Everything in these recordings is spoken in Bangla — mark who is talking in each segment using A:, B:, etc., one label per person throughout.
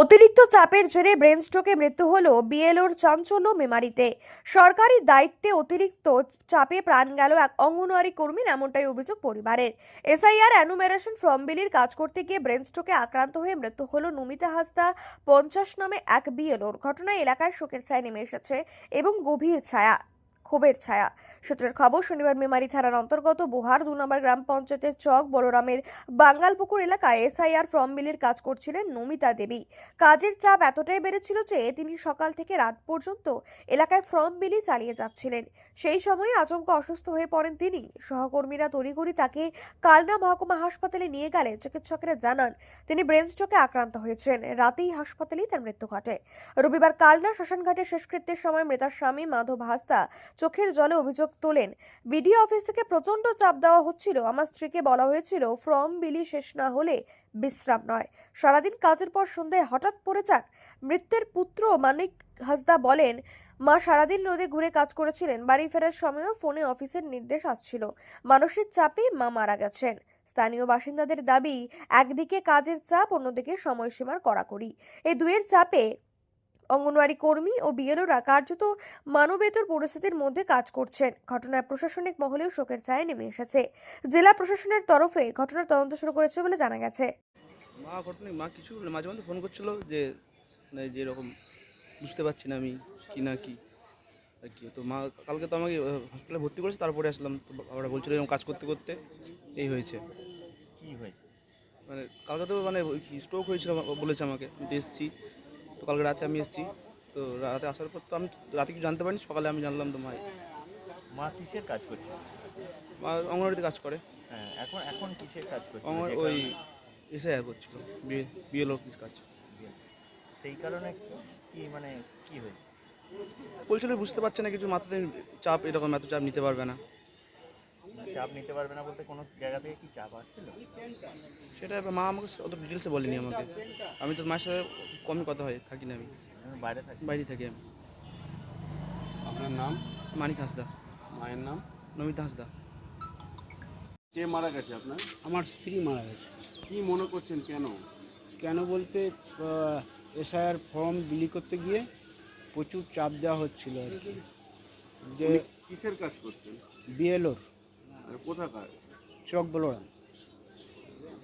A: অতিরিক্ত চাপের জেরে ব্রেন স্ট্রোকে মৃত্যু হল বিএলওর চাঞ্চল্য মেমারিতে সরকারি দায়িত্বে অতিরিক্ত চাপে প্রাণ গেল এক অঙ্গনওয়াড়ি কর্মীর এমনটাই অভিযোগ পরিবারের এসআইআর অ্যানুমেরেশন ফর্ম বিলির কাজ করতে গিয়ে ব্রেন স্ট্রোকে আক্রান্ত হয়ে মৃত্যু হল নমিতা হাস্তা পঞ্চাশ নামে এক বিএলওর ঘটনায় এলাকায় শোকের ছায় নেমে এসেছে এবং গভীর ছায়া ক্ষোভের ছায়া সূত্রের খবর শনিবার মেমারি থানার অন্তর্গত বোহার দু নম্বর গ্রাম পঞ্চায়েতের চক বলরামের বাঙ্গালপুকুর এলাকায় এসআইআর ফর্ম বিলের কাজ করছিলেন নমিতা দেবী কাজের চাপ এতটাই বেড়েছিল যে তিনি সকাল থেকে রাত পর্যন্ত এলাকায় ফর্ম বিলি চালিয়ে যাচ্ছিলেন সেই সময়ে আচমকা অসুস্থ হয়ে পড়েন তিনি সহকর্মীরা তড়িঘড়ি তাকে কালনা মহকুমা হাসপাতালে নিয়ে গেলে চিকিৎসকেরা জানান তিনি ব্রেন স্ট্রোকে আক্রান্ত হয়েছেন রাতেই হাসপাতালেই তার মৃত্যু ঘটে রবিবার কালনা শ্মশানঘাটে শেষকৃত্যের সময় মৃতার স্বামী মাধব হাস্তা চোখের জলে অভিযোগ তোলেন বিডিও অফিস থেকে প্রচণ্ড চাপ দেওয়া হচ্ছিল আমার স্ত্রীকে বলা হয়েছিল ফর্ম বিলি শেষ না হলে বিশ্রাম নয় সারাদিন কাজের পর সন্ধ্যায় হঠাৎ পড়ে যাক মৃত্যের পুত্র মানিক হাসদা বলেন মা সারাদিন রোদে ঘুরে কাজ করেছিলেন বাড়ি ফেরার সময়ও ফোনে অফিসের নির্দেশ আসছিল মানসিক চাপে মা মারা গেছেন স্থানীয় বাসিন্দাদের দাবি একদিকে কাজের চাপ অন্যদিকে সময়সীমার কড়াকড়ি এ দুয়ের চাপে অঙ্গনওয়াড়ি কর্মী ও বিএলওরা কার্যত মানবেতর পরিস্থিতির মধ্যে কাজ করছেন ঘটনায় প্রশাসনিক মহলেও শোকের ছায়া নেমে এসেছে জেলা প্রশাসনের তরফে ঘটনার তদন্ত শুরু করেছে বলে জানা গেছে
B: মা ঘটনা মা কিছু মাঝে মাঝে ফোন করছিল যে যে এরকম বুঝতে পারছি না আমি কি না কি আর কি তো মা কালকে তো আমাকে হসপিটালে ভর্তি করেছে তারপরে আসলাম তো বাবারা বলছিল এরকম কাজ করতে করতে এই হয়েছে কি হয় মানে কালকে তো মানে স্ট্রোক হয়েছিল বলেছে আমাকে আমি তো এসেছি তো কালকে রাতে আমি এসেছি তো রাতে আসার পর তো আমি রাতে কিছু জানতে পারিনি সকালে আমি জানলাম তো মায়ের
C: মা কিসের কাজ করছে
B: মা অঙ্গনওয়াড়িতে কাজ করে
C: হ্যাঁ এখন এখন কিসের কাজ করছে
B: আমার ওই এসে করছিল বিএল অফিস কাজ
C: সেই কারণে কি মানে কি হয়েছে
B: বলছিল বুঝতে পারছে না কিছু মাথাতে চাপ এরকম এত চাপ নিতে পারবে না
C: চাপ নিতে পারবে না বলতে কোনো জায়গা থেকে কি চাপ আসছিল
B: সেটা মা আমাকে অত ডিটেলসে বলেনি আমাকে আমি তো মায়ের সাথে কমই কথা হয় থাকি না আমি বাইরে থাকি বাইরে থাকি আমি আপনার নাম মানিক হাসদা মায়ের নাম নমিত হাসদা
C: কে মারা গেছে আপনার
B: আমার স্ত্রী মারা গেছে
C: কি মনে করছেন কেন
B: কেন বলতে এসআইআর ফর্ম বিলি করতে গিয়ে প্রচুর চাপ দেওয়া হচ্ছিল আর কি
C: যে কিসের কাজ করছেন বিএলওর মানে চক বলোরা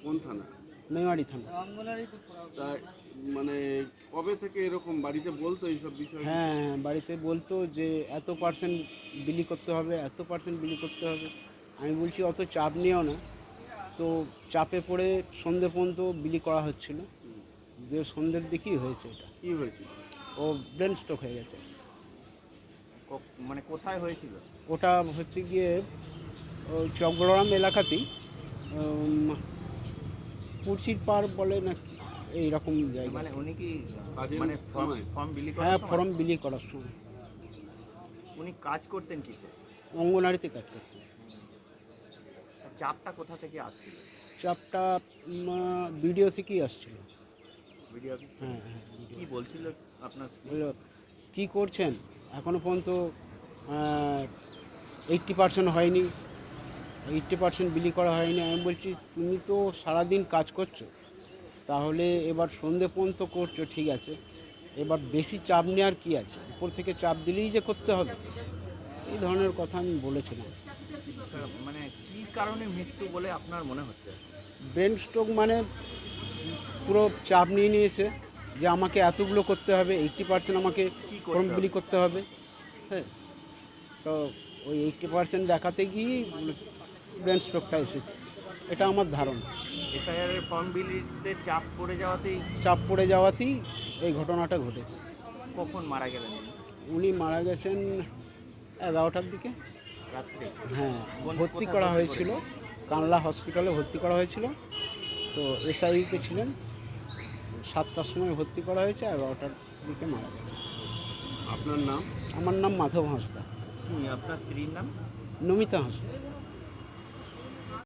C: কোন থানা মেমারি থানা মানে কবে থেকে এরকম বাড়িতে বলতো এইসব বিষয়
B: হ্যাঁ বাড়িতে বলতো যে এত পার্সেন্ট বিলি করতে হবে এত পার্সেন্ট বিলি করতে হবে আমি বলছি অত চাপ নিও না তো চাপে পড়ে সন্ধে পর্যন্ত বিলি করা হচ্ছিল দিয়ে সন্ধ্যের দিকেই হয়েছে এটা কী হয়েছে ও ব্রেন স্ট্রোক হয়ে গেছে
C: মানে কোথায় হয়েছিল
B: ওটা হচ্ছে গিয়ে চকগড়াম এলাকাতেই কুর্সির পার বলে না এইরকম জায়গা
C: মানে উনি কি মানে ফর্ম বিলি হ্যাঁ
B: ফর্ম বিলি করার সময়
C: উনি কাজ করতেন কি
B: অঙ্গনারীতে কাজ করতেন
C: চাপটা কোথা থেকে আসছিল
B: চাপটা ভিডিও থেকেই আসছিল হ্যাঁ, হ্যাঁ
C: কি বলছিল আপনার
B: কি করছেন এখনো পর্যন্ত এইটটি পার্সেন্ট হয়নি এইটটি পার্সেন্ট বিলি করা হয়নি আমি বলছি তুমি তো সারাদিন কাজ করছো তাহলে এবার সন্ধে পর্যন্ত করছো ঠিক আছে এবার বেশি চাপ নেওয়ার কি আছে উপর থেকে চাপ দিলেই যে করতে হবে এই ধরনের কথা আমি বলেছিলাম
C: মানে কি কারণে মৃত্যু বলে আপনার মনে হচ্ছে
B: ব্রেন স্ট্রোক মানে পুরো চাপ নিয়ে নিয়েছে যে আমাকে এতগুলো করতে হবে এইটটি পার্সেন্ট আমাকে কমপ্লিট করতে হবে হ্যাঁ তো ওই এইটটি পার্সেন্ট দেখাতে গিয়েই ব্র্যান্ড স্ট্রোকটা এসেছে এটা আমার ধারণা
C: এর ফর্ম বিলিতে চাপ পড়ে যাওয়াতেই
B: চাপ পড়ে যাওয়াতেই এই ঘটনাটা ঘটেছে
C: কখন মারা গেলেন
B: উনি মারা গেছেন এগারোটার দিকে রাত্রে হ্যাঁ ভর্তি করা হয়েছিল কানলা হসপিটালে ভর্তি করা হয়েছিল তো এসআইতে ছিলেন সাতটার সময় ভর্তি করা হয়েছে এগারোটার দিকে মারা গেছে আপনার নাম আমার নাম মাধব হাঁসদা
C: আপনার স্ত্রীর নাম
B: নমিতা হাঁসদা